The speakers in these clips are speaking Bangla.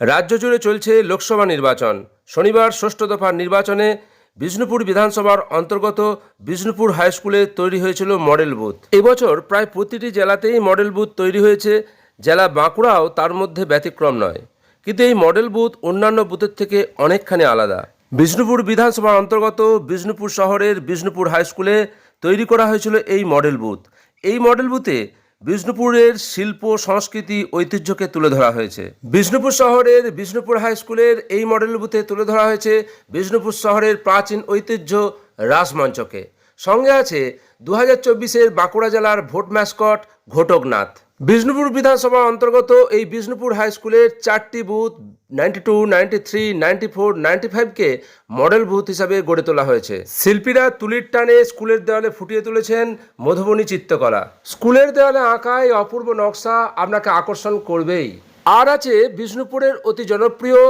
রাজ্য জুড়ে চলছে লোকসভা নির্বাচন। শনিবার ষষ্ঠ দফার নির্বাচনে বিষ্ণুপুর বিধানসভার অন্তর্গত বিষ্ণুপুর হাই স্কুলে তৈরি হয়েছিল মডেল বুথ। এবছর প্রায় প্রতিটি জেলাতেই মডেল বুথ তৈরি হয়েছে। জেলা বাঁকুড়াও তার মধ্যে ব্যতিক্রম নয়। কিন্তু এই মডেল বুথ অন্যান্য বুথের থেকে অনেকখানি আলাদা। বিষ্ণুপুর বিধানসভার অন্তর্গত বিষ্ণুপুর শহরের বিষ্ণুপুর হাই স্কুলে তৈরি করা হয়েছিল এই মডেল বুথ। এই মডেল বুথে বিষ্ণুপুরের শিল্প, সংস্কৃতি, ঐতিহ্যকে তুলে ধরা হয়েছে। বিষ্ণুপুর শহরের বিষ্ণুপুর হাই স্কুলের এই মডেল বুথে তুলে ধরা হয়েছে বিষ্ণুপুর শহরের প্রাচীন ঐতিহ্য রাসমঞ্চকে সঙ্গে আছে দু হাজার চব্বিশের বাঁকুড়া জেলার ভোট ম্যাসকট ঘটকনাথ। বিষ্ণুপুর বিধানসভা অন্তর্গত এই বিষ্ণুপুর হাই স্কুলের চারটি booth ninety two, ninety three, ninety four, ninety ফাইভকে model booth হিসাবে গড়ে তোলা হয়েছে। শিল্পীরা তুলির টানে স্কুলের দেওয়ালে ফুটিয়ে তুলেছেন মধুবনী চিত্রকলা। স্কুলের দেওয়ালে আঁকা এই অপূর্ব নকশা আপনাকে আকর্ষণ করবেই। আর আছে বিষ্ণুপুরের অতি জনপ্রিয়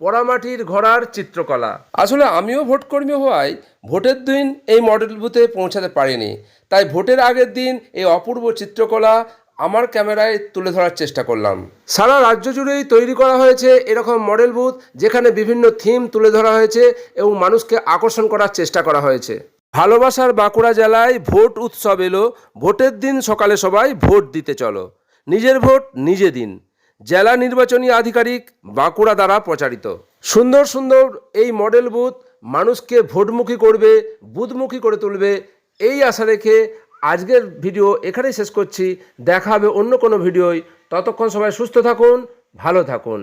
পোড়ামাটির ঘোড়ার চিত্রকলা। আসলে আমিও ভোটকর্মী হওয়ায় ভোটের দিন এই মডেল বুথে পৌঁছাতে পারিনি। তাই ভোটের আগের দিন এই অপূর্ব চিত্রকলা আমার ক্যামেরায় তুলে ধরার চেষ্টা করলাম। সারা রাজ্য জুড়েই তৈরি করা হয়েছে এরকম মডেল বুথ, যেখানে বিভিন্ন থিম তুলে ধরা হয়েছে এবং মানুষকে আকর্ষণ করার চেষ্টা করা হয়েছে। ভালোবাসার বাঁকুড়া জেলায় ভোট উৎসব এলো। ভোটের দিন সকালে সবাই ভোট দিতে চলো। নিজের ভোট নিজে দিন। জেলা নির্বাচনী আধিকারিক বাঁকুড়া দ্বারা প্রচারিত। সুন্দর সুন্দর এই মডেল বুথ মানুষকে ভোটমুখী করবে, বুথমুখী করে তুলবে, এই আশা রেখে আজকের ভিডিও এখানেই শেষ করছি। দেখা হবে অন্য কোনো ভিডিওয়। ততক্ষণ সবাই সুস্থ থাকুন, ভালো থাকুন।